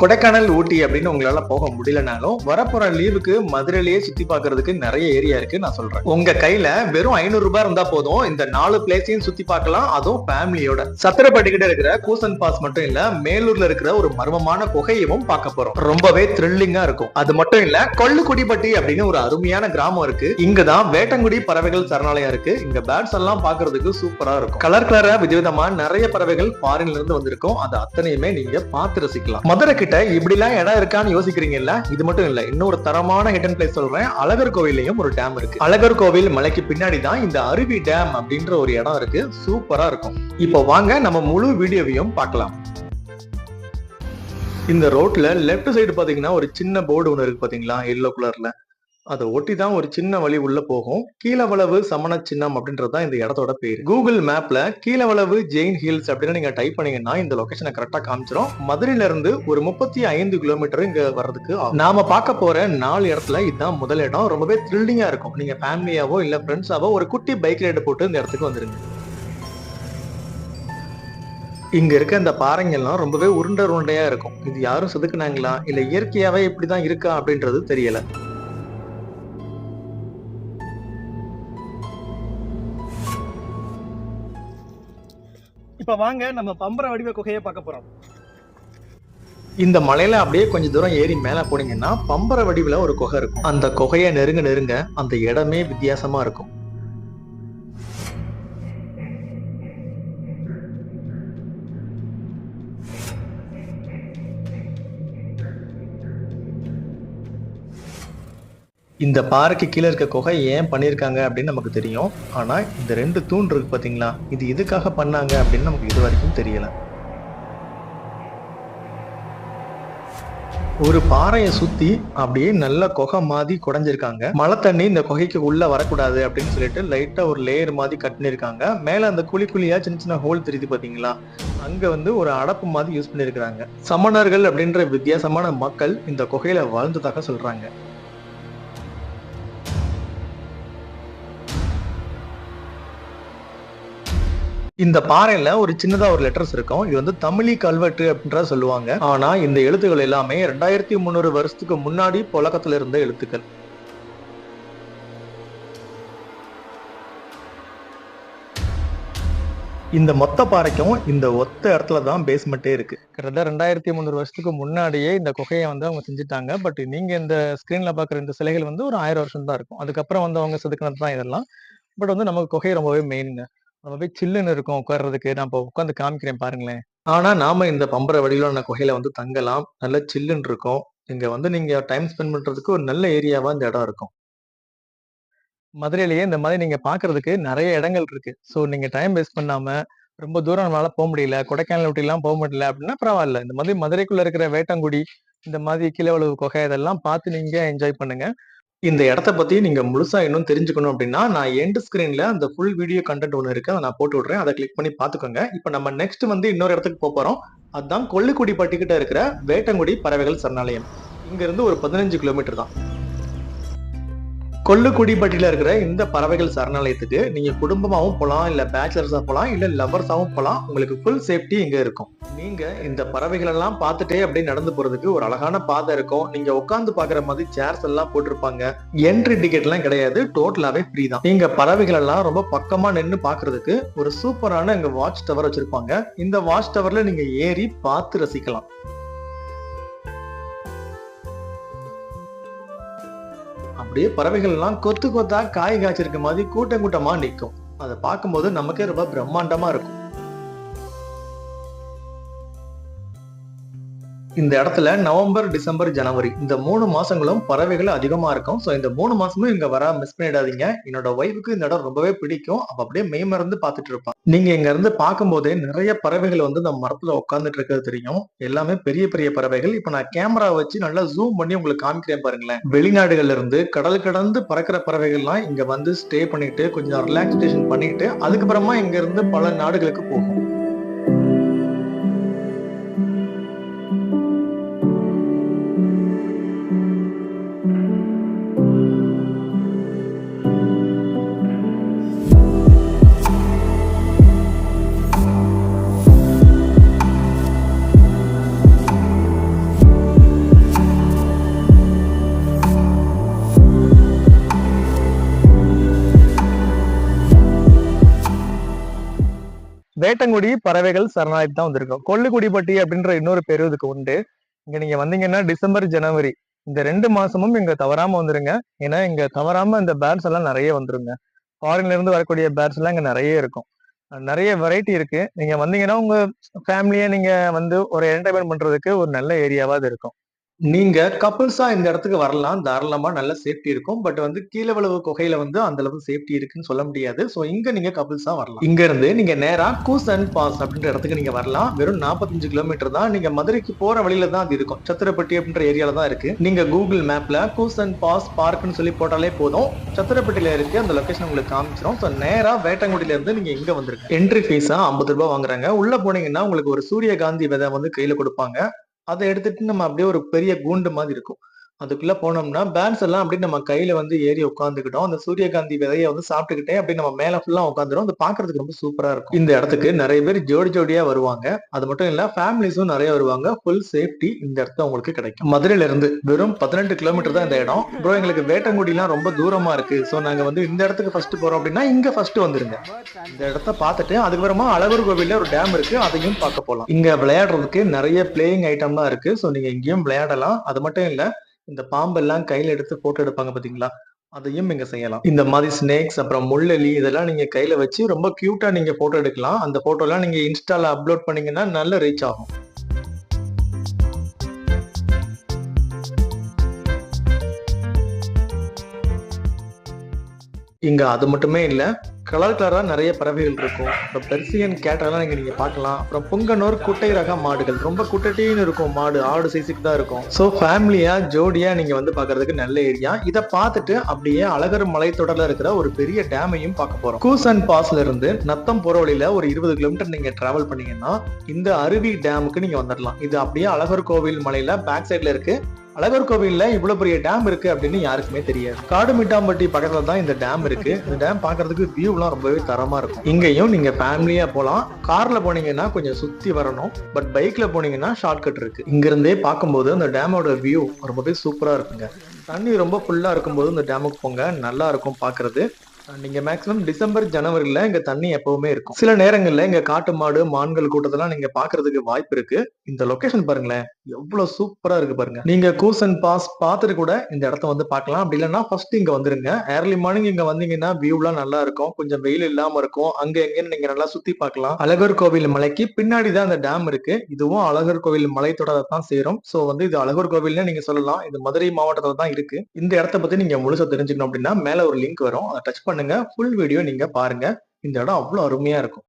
கொடைக்கானல் ஊட்டி அப்படின்னு உங்களால போக முடியலனாலும் வரப்போற லீவுக்கு மதுரையிலேயே சுத்தி பாக்குறதுக்கு நிறைய ஏரியா இருக்கு நான் சொல்றேன். உங்க கையில வெறும் ஐநூறு ரூபாய் இருந்தா போதும். இந்த நாலு பிளேஸையும் சுத்தி பார்க்கலாம். அதுவும் ஃபேமிலியோட சத்திரப்பட்டிக்கிட்ட இருக்கிற கூசன் பாஸ் மட்டும் இல்ல மேலூர்ல இருக்கிற ஒரு மர்மமான குகையவும் பார்க்க போறோம். ரொம்பவே த்ரில்லிங்கா இருக்கும். அது மட்டும் இல்ல கொள்ளுக்குடிப்பட்டி அப்படின்னு ஒரு அருமையான கிராமம் இருக்கு. இங்கதான் வேட்டங்குடி பறவைகள் சரணாலயம் இருக்கு. இங்க பேர்ட்ஸ் எல்லாம் பாக்குறதுக்கு சூப்பரா இருக்கும். கலர் கலரா விதவிதமா நிறைய பறவைகள் ஃபாரின்ல இருந்து வந்திருக்கும். அது அத்தனையுமே நீங்க பார்த்து ரசிக்கலாம். மதுரை கிட்ட இப்படி இடம் இருக்கான்னு யோசிக்கிறீங்கல்ல? இது மட்டும் இல்ல இன்னொரு தரமான ஹிடன் பிளேஸ் சொல்றேன். அழகர் கோவிலையும் ஒரு டேம் இருக்கு. அழகர் கோவில் மலைக்கு பின்னாடி தான் இந்த அருவி டேம் அப்படின்ற ஒரு இடம் இருக்கு. சூப்பரா இருக்கும். இப்போ வாங்க நம்ம முழு வீடியோவையும் பார்க்கலாம். இந்த ரோட்ல லெஃப்ட் சைடு பாத்தீங்கன்னா ஒரு சின்ன போர்டு ஒன்று இருக்கு பாத்தீங்களா? எல்லோ கலர்ல அதை ஒட்டி தான் ஒரு சின்ன வழி உள்ள போகும். கீழவளவு சமண சின்னம் அப்படின்றது தான் இந்த இடத்தோட பேர். கூகுள் மேப்ல கீழவளவு ஜெயின் ஹில்ஸ் அப்படின்னு நீங்க டைப் பண்ணீங்கன்னா இந்த லொகேஷனை கரெக்டா காமிச்சிடும் மதுரையில இருந்து ஒரு முப்பத்தி ஐந்து கிலோமீட்டர் இங்க வர்றதுக்கு நாம பார்க்க போற நாலு இடத்துல இதுதான் முதல் இடம். ரொம்பவே த்ரில்லிங்கா இருக்கும். நீங்க ஃபேமிலியாவோ இல்ல ஃப்ரெண்ட்ஸாவோ ஒரு குட்டி பைக் ரைடு போட்டு இந்த இடத்துக்கு வந்துருங்க. இங்க இருக்க இந்த பாறைங்கெல்லாம் ரொம்பவே உருண்டை உருண்டையா இருக்கும். இது யாரும் செதுக்குனாங்களா? இல்ல இயற்கையாவே இப்படிதான் இருக்கா அப்படின்றது தெரியல. இப்ப வாங்க நம்ம பம்பர வடிவ குகையை பார்க்க போறோம். இந்த மலையில அப்படியே கொஞ்ச தூரம் ஏறி மேல போனீங்கன்னா பம்பர வடிவுல ஒரு குகை இருக்கும். அந்த குகையை நெருங்க நெருங்க அந்த இடமே வித்தியாசமா இருக்கும். இந்த பாறைக்கு கீழே இருக்க குகை ஏன் பண்ணியிருக்காங்க அப்படின்னு நமக்கு தெரியும். ஆனால் இந்த ரெண்டு தூண் இருக்கு பார்த்தீங்களா இது எதுக்காக பண்ணாங்க அப்படின்னு நமக்கு இது வரைக்கும் தெரியல. ஒரு பாறையை சுத்தி அப்படியே நல்ல குகை மாதிரி குடைஞ்சிருக்காங்க. மழை தண்ணி இந்த குகைக்கு உள்ள வரக்கூடாது அப்படின்னு சொல்லிட்டு லைட்டா ஒரு லேயர் மாதிரி கட்டினிருக்காங்க. மேல அந்த குழி குழியா சின்ன சின்ன ஹோல் தெரியுது பாத்தீங்களா? அங்க வந்து ஒரு அடப்பு மாதிரி யூஸ் பண்ணிருக்காங்க சமணர்கள் அப்படின்ற வித்தியாசமான மக்கள் இந்த குகையில வாழ்ந்ததாக சொல்றாங்க. இந்த பாறையில ஒரு சின்னதா ஒரு லெட்டர்ஸ் இருக்கும். இது வந்து தமிழி கல்வெட்டு அப்படின்றத சொல்லுவாங்க. ஆனா இந்த எழுத்துக்கள் எல்லாமே ரெண்டாயிரத்தி முந்நூறு வருஷத்துக்கு முன்னாடி புழக்கத்துல இருந்த எழுத்துக்கள். இந்த மொத்த பாறைக்கும் இந்த ஒத்த இடத்துல தான் பேஸ்மெண்ட்டே இருக்கு. கிட்டத்தட்ட ரெண்டாயிரத்தி முந்நூறு வருஷத்துக்கு முன்னாடியே இந்த குகையை வந்து அவங்க செஞ்சுட்டாங்க. பட் நீங்க இந்த ஸ்கிரீன்ல பாக்குற இந்த சிலைகள் வந்து ஒரு ஆயிரம் வருஷம் தான் இருக்கும். அதுக்கப்புறம் வந்து அவங்க செதுக்கினது தான் இதெல்லாம். பட் வந்து நமக்கு குகை ரொம்பவே மெயினுங்க நம்ம போய் சில்லுன்னு இருக்கும் உட்கார்றதுக்கு. நான் இப்போ உட்காந்து காமிக்கிறேன் பாருங்களேன். ஆனா நாம இந்த பம்பர வடிவிலான குகையில வந்து தங்கலாம். நல்ல சில்லுன்னு இருக்கும். இங்க வந்து நீங்க டைம் ஸ்பெண்ட் பண்றதுக்கு ஒரு நல்ல ஏரியாவா இந்த இடம் இருக்கும். மதுரையிலேயே இந்த மாதிரி நீங்க பாக்குறதுக்கு நிறைய இடங்கள் இருக்கு. ஸோ நீங்க டைம் வேஸ்ட் பண்ணாம ரொம்ப தூரம் நம்மளால போக முடியல கொடைக்கானல் ஊட்டிலாம் போக முடியல அப்படின்னா பரவாயில்ல. இந்த மாதிரி மதுரைக்குள்ள இருக்கிற வேட்டங்குடி இந்த மாதிரி கீழவளவு குகை இதெல்லாம் பார்த்து நீங்க என்ஜாய் பண்ணுங்க. இந்த இடத்த பத்தி நீங்க முழுசா இன்னும் தெரிஞ்சுக்கணும் அப்படின்னா நான் எண்ட் ஸ்கிரீன்ல அந்த ஃபுல் வீடியோ கண்டென்ட் ஒன்று இருக்கு அதை நான் போட்டு விடுறேன். அதை கிளிக் பண்ணி பாத்துக்கோங்க இப்போ நம்ம நெக்ஸ்ட் வந்து இன்னொரு இடத்துக்கு போக போறோம். அதுதான் கொல்லுக்குடி பட்டிக்கிட்ட இருக்கிற வேட்டங்குடி பறவைகள் சரணாலயம். இங்க இருந்து ஒரு பதினஞ்சு கிலோமீட்டர் தான். கொல்லுக்குடிப்பட்டியில இருக்கிற இந்த பறவைகள் சரணாலயத்துக்கு நீங்க குடும்பமாவும் போகலாம் இல்ல பேச்சுலர்ஸா போகலாம் இல்ல லவர்ஸாவும் போகலாம் உங்களுக்கு ஃபுல் சேஃப்டி இங்க இருக்கும். நீங்க இந்த பறவைகள் எல்லாம் பார்த்துட்டே அப்படியே நடந்து போறதுக்கு ஒரு அழகான பாதை இருக்கும். நீங்க உட்காந்து பாக்குற மாதிரி சேர்ஸ் எல்லாம் போட்டிருப்பாங்க. என்ட்ரி டிக்கெட் எல்லாம் கிடையாது. டோட்டலாவே ஃப்ரீ தான். நீங்க பறவைகள் எல்லாம் ரொம்ப பக்கமா நின்று பாக்குறதுக்கு ஒரு சூப்பரான இங்க வாட்ச் டவர் வச்சிருப்பாங்க. இந்த வாட்ச் டவர்ல நீங்க ஏறி பார்த்து ரசிக்கலாம். அப்படியே பறவைகள்லாம் கொத்து கொத்தா காய் காய்ச்சிருக்க மாதிரி கூட்டம் கூட்டமா நிற்கும் அதை பார்க்கும்போது நமக்கே ரொம்ப பிரம்மாண்டமா இருக்கும். இந்த இடத்துல நவம்பர் டிசம்பர் ஜனவரி இந்த மூணு மாசங்களும் பறவைகள் அதிகமா இருக்கும். ஸோ இந்த மூணு மாசமும் இங்க வர மிஸ் பண்ணிடாதீங்க. என்னோட ஒய்ஃபுக்கு இந்த இடம் ரொம்பவே பிடிக்கும். அப்ப அப்படியே மெய்மறந்து பார்த்துட்டு இருப்பான் நீங்க இங்க இருந்து பார்க்கும்போதே நிறைய பறவைகள் வந்து இந்த மரத்துல உட்காந்துட்டு இருக்கிறது தெரியும். எல்லாமே பெரிய பெரிய பறவைகள். இப்ப நான் கேமரா வச்சு நல்லா ஜூம் பண்ணி உங்களுக்கு காமிக்கிறேன் பாருங்களேன். வெளிநாடுகள்ல இருந்து கடல் கடந்து பறக்கிற பறவைகள்லாம் இங்க வந்து ஸ்டே பண்ணிட்டு கொஞ்சம் ரிலாக்ஸேஷன் பண்ணிட்டு அதுக்கப்புறமா இங்க இருந்து பல நாடுகளுக்கு போகும். வேட்டங்குடி பறவைகள் சரணாலயத்து தான் வந்திருக்கோம். கொல்லுக்குடிப்பட்டி அப்படின்ற இன்னொரு பேரு இதுக்கு உண்டு. இங்க நீங்க வந்தீங்கன்னா டிசம்பர் ஜனவரி இந்த ரெண்டு மாசமும் இங்க தவறாம வந்துருங்க. ஏன்னா இங்க தவறாம இந்த பேர்ட்ஸ் எல்லாம் நிறைய வந்துருங்க. ஃபாரின்ல இருந்து வரக்கூடிய பேர்ட்ஸ் எல்லாம் இங்க நிறைய இருக்கும். நிறைய வெரைட்டி இருக்கு. நீங்க வந்தீங்கன்னா உங்க ஃபேமிலியை நீங்க வந்து ஒரு என்டர்டைன்மெண்ட் பண்றதுக்கு ஒரு நல்ல ஏரியாவா இருக்கும். நீங்க கப்புள்ஸா இந்த இடத்துக்கு வரலாம். தாராளமா நல்ல சேஃப்டி இருக்கும். பட் வந்து கீழவளவு குகையில வந்து அந்த அளவு சேஃப்டி இருக்குன்னு சொல்ல முடியாது. சோ இங்க நீங்க கப்புள்ஸா வரலாம். இங்க இருந்து நீங்க நேரா அண்ட் பாஸ் அப்படின்ற இடத்துக்கு நீங்க வரலாம். வெறும் 45 கிலோமீட்டர் தான். நீங்க மதுரைக்கு போற வழியில தான் அது இருக்கும். சத்திரப்பட்டி அப்படின்ற ஏரியால தான் இருக்கு. நீங்க கூகுள் மேப்ல அண்ட் பாஸ் பார்க்னு சொல்லி போட்டாலே போதும். சத்திரப்பட்டியில இருக்கு அந்த லொகேஷன் உங்களுக்கு காமிச்சிரும். ஸோ நேரா வேட்டங்குடியில இருந்து நீங்க இங்க வந்துருக்கு என்ட்ரி ஃபீஸா ஐம்பது ரூபாய் வாங்குறாங்க. உள்ள போனீங்கன்னா உங்களுக்கு ஒரு சூரியகாந்தி விதை வந்து கையில கொடுப்பாங்க. அதை எடுத்துட்டு நம்ம அப்படியே ஒரு பெரிய கூண்டு மாதிரி இருக்கும். அதுக்குள்ள போனோம்னா பேர்ட்ஸ் எல்லாம் அப்படியே நம்ம கையில வந்து ஏறி உட்காந்துக்கிட்டோம் அந்த சூரியகாந்தி விதையை வந்து சாப்பிட்டுக்கிட்டே அப்படியே நம்ம மேல ஃபுல்லா உட்காந்துரும் அது பாக்குறதுக்கு ரொம்ப சூப்பரா இருக்கும். இந்த இடத்துக்கு நிறைய பேர் ஜோடி ஜோடியா வருவாங்க. அது மட்டும் இல்ல ஃபேமிலிஸும் நிறைய வருவாங்க. ஃபுல் சேஃப்டி இந்த இடத்துல உங்களுக்கு கிடைக்கும். மதுரையில இருந்து வெறும் பதினெட்டு கிலோமீட்டர் தான் இந்த இடம். ப்ரோ எங்களுக்கு வேட்டங்குடிலாம் ரொம்ப தூரமா இருக்கு. சோ நாங்க வந்து இந்த இடத்துக்கு ஃபர்ஸ்ட் போறோம் அப்படின்னா இங்க ஃபர்ஸ்ட் வந்துருங்க. இந்த இடத்த பார்த்துட்டு அதுக்கப்புறமா அழகர் கோவில்ல ஒரு டேம் இருக்கு. அதையும் பார்க்க போகலாம் இங்க விளையாடுறதுக்கு நிறைய பிளேயிங் ஐட்டம்லாம் இருக்கு. ஸோ நீங்க இங்கேயும் விளையாடலாம். அது மட்டும் இல்லை இந்த பாம்பெல்லாம் கையில எடுத்து போட்டோ எடுப்பாங்க பாத்தீங்களா? அதையும் நீங்க செய்யலாம். இந்த மாதிரி ஸ்னேக்ஸ் அப்புறம் முள்ளெலி இதெல்லாம் நீங்க கையில வச்சு ரொம்ப கியூட்டா நீங்க போட்டோ எடுக்கலாம். அந்த போட்டோலாம் நீங்க இன்ஸ்டால அப்லோட் பண்ணீங்கன்னா நல்ல ரீச் ஆகும். இங்க அது மட்டுமே இல்லை கலர் கலராக நிறைய பறவைகள் இருக்கும். அப்புறம் பெர்சியன் கேட்டெல்லாம் இங்கே நீங்கள் பார்க்கலாம். அப்புறம் புங்கனூர் குட்டை ரக மாடுகள். ரொம்ப குட்டட்டின்னு இருக்கும் மாடு. ஆடு சைஸுக்கு தான் இருக்கும். ஸோ ஃபேமிலியாக ஜோடியாக நீங்கள் வந்து பார்க்கறதுக்கு நல்ல ஏரியா இதை பார்த்துட்டு அப்படியே அழகர் மலைத்தொடரில் இருக்கிற ஒரு பெரிய டேமையும் பார்க்க போகிறோம் கூஸ் அண்ட் பாஸ்ல இருந்து நத்தம் போகிற வழியில ஒரு இருபது கிலோமீட்டர் நீங்கள் ட்ராவல் பண்ணீங்கன்னா இந்த அருவி டேமுக்கு நீங்கள் வந்துடலாம் இது அப்படியே அழகர் கோவில் மலையில் பேக் சைடில் இருக்குது அழகர் கோவிலில் இவ்வளோ பெரிய டேம் இருக்கு அப்படின்னு யாருக்குமே தெரியாது. காடு மிட்டாம்பட்டி பக்கத்தில் தான் இந்த டேம் இருக்கு. இந்த டேம் பார்க்கறதுக்கு வியூலாம் ரொம்பவே தரமா இருக்கும். இங்கேயும் நீங்க ஃபேமிலியா போகலாம் கார்ல போனீங்கன்னா கொஞ்சம் சுத்தி வரணும். பட் பைக்ல போனீங்கன்னா ஷார்ட்கட் இருக்கு. இங்கிருந்தே பார்க்கும்போது அந்த டேமோட வியூ ரொம்பவே சூப்பரா இருக்குங்க. தண்ணி ரொம்ப ஃபுல்லா இருக்கும்போது இந்த டேமுக்கு போங்க. நல்லா இருக்கும் பாக்குறது நீங்க மேக்ஸிமம் டிசம்பர் ஜனவரியில இங்க தண்ணி எப்பவுமே இருக்கும். சில நேரங்கள்ல இங்க காட்டு மாடு மான்கள் கூட்டத்தெல்லாம் நீங்க பாக்குறதுக்கு வாய்ப்பு இருக்கு. இந்த லொகேஷன் பாருங்களேன். எவ்வளவு சூப்பரா இருக்கு பாருங்க. நீங்க கூசன் பாஸ் பார்த்துட்டு கூட இந்த இடத்த வந்து பார்க்கலாம். அப்படி இல்லைன்னா ஃபர்ஸ்ட் இங்க வந்துருங்க. ஏர்லி மார்னிங் இங்க வந்தீங்கன்னா வியூலாம் நல்லா இருக்கும். கொஞ்சம் வெயில் இல்லாம இருக்கும். அங்க எங்கன்னு நீங்க நல்லா சுத்தி பார்க்கலாம். அழகர் கோவில் மலைக்கு பின்னாடி தான் அந்த டேம் இருக்கு. இதுவும் அழகர் கோவில் மலை தொடரை தான் சேரும். சோ வந்து இது அழகர் கோவில்னு நீங்க சொல்லலாம். இது மதுரை மாவட்டத்துல தான் இருக்கு. இந்த இடத்த பத்தி நீங்க முழுசா தெரிஞ்சுக்கணும் அப்படின்னா மேல ஒரு லிங்க் வரும். அதை டச் பண்ணுங்க. ஃபுல் வீடியோ நீங்க பாருங்க. இந்த இடம் அவ்வளவு அருமையா இருக்கும்.